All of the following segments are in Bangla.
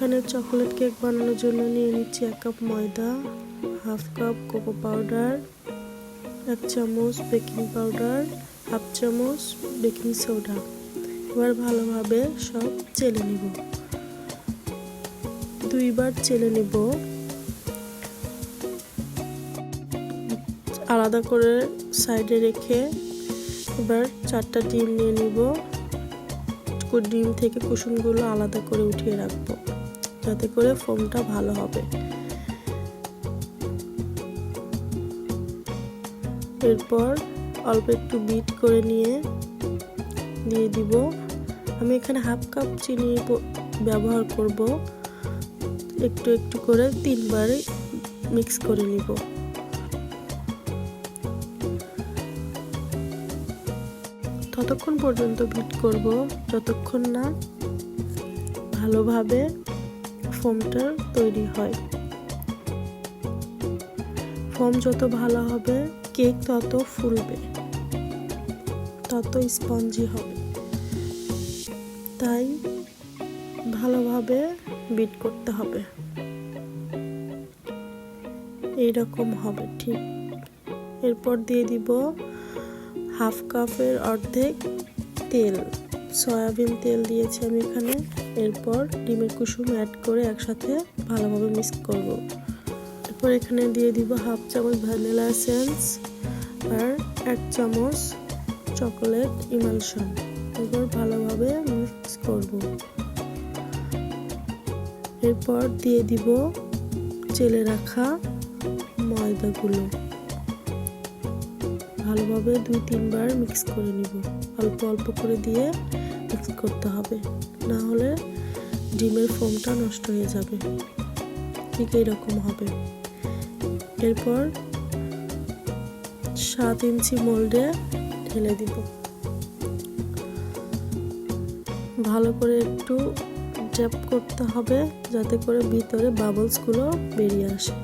এখানে চকোলেট কেক বানানোর জন্য নিয়ে নিচ্ছি এক কাপ ময়দা, হাফ কাপ কোকো পাউডার, এক চামচ বেকিং পাউডার, হাফ চামচ বেকিং সোডা। এবার ভালোভাবে সব চেলে নিব। দুইবার চেলে নিব। আলাদা করে সাইডে রেখে এবার চারটা ডিম নিয়ে নিব। ডিম থেকে কুসুমগুলো আলাদা করে উঠিয়ে রাখব। যাতে করে ফোমটা ভালো হবে। এরপর অল্প একটু বিট করে নিয়ে, দিয়ে দিব। আমি এখানে হাফ কাপ চিনি ব্যবহার করব। একটু একটু করে তিনবার মিক্স করে নিব। ততক্ষণ পর্যন্ত বিট করব। যতক্ষণ না ভালোভাবে ফোমটা তৈরি হয়। ফোম যত ভালো হবে, কেক তত ফুলবে, তত স্পঞ্জি হবে। তাই ভালোভাবে বিট করতে হবে। এইরকম হবে, ঠিক। এরপর দিয়ে দিব হাফ কাপের অর্ধেক তেল। সয়াবিন তেল দিয়েছি আমি এখানে। এরপর ডিমের কুসুম অ্যাড করে একসাথে ভালোভাবে মিক্স করব। এরপর এখানে দিয়ে দিব হাফ চামচ ভ্যানিলা এসেন্স আর এক চামচ চকোলেট ইমালশন এরপর ভালোভাবে মিক্স করব। এরপর দিয়ে দিব চেলে রাখা ময়দাগুলো। ভালোভাবে দুই, তিনবার মিক্স করে নিব। অল্প অল্প করে দিয়ে মিক্স করতে হবে। না হলে ডিমের ফোমটা নষ্ট হয়ে যাবে। ঠিক এইরকম হবে। এরপর সাত ইঞ্চি মোল্ডে ঢেলে দিব। ভালো করে একটু জ্যাপ করতে হবে যাতে করে ভিতরে বাবলসগুলো বেরিয়ে আসে।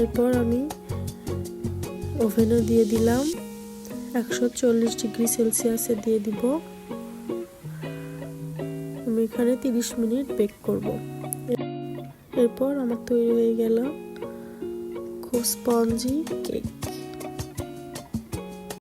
এরপর আমি ওভেনে দিয়ে দিলাম। একশো চল্লিশ ডিগ্রি সেলসিয়াসে দিয়ে দিব। আমি এখানে তিরিশ মিনিট বেক করব। এরপর আমার তৈরি হয়ে গেল খুব স্পঞ্জি কেক।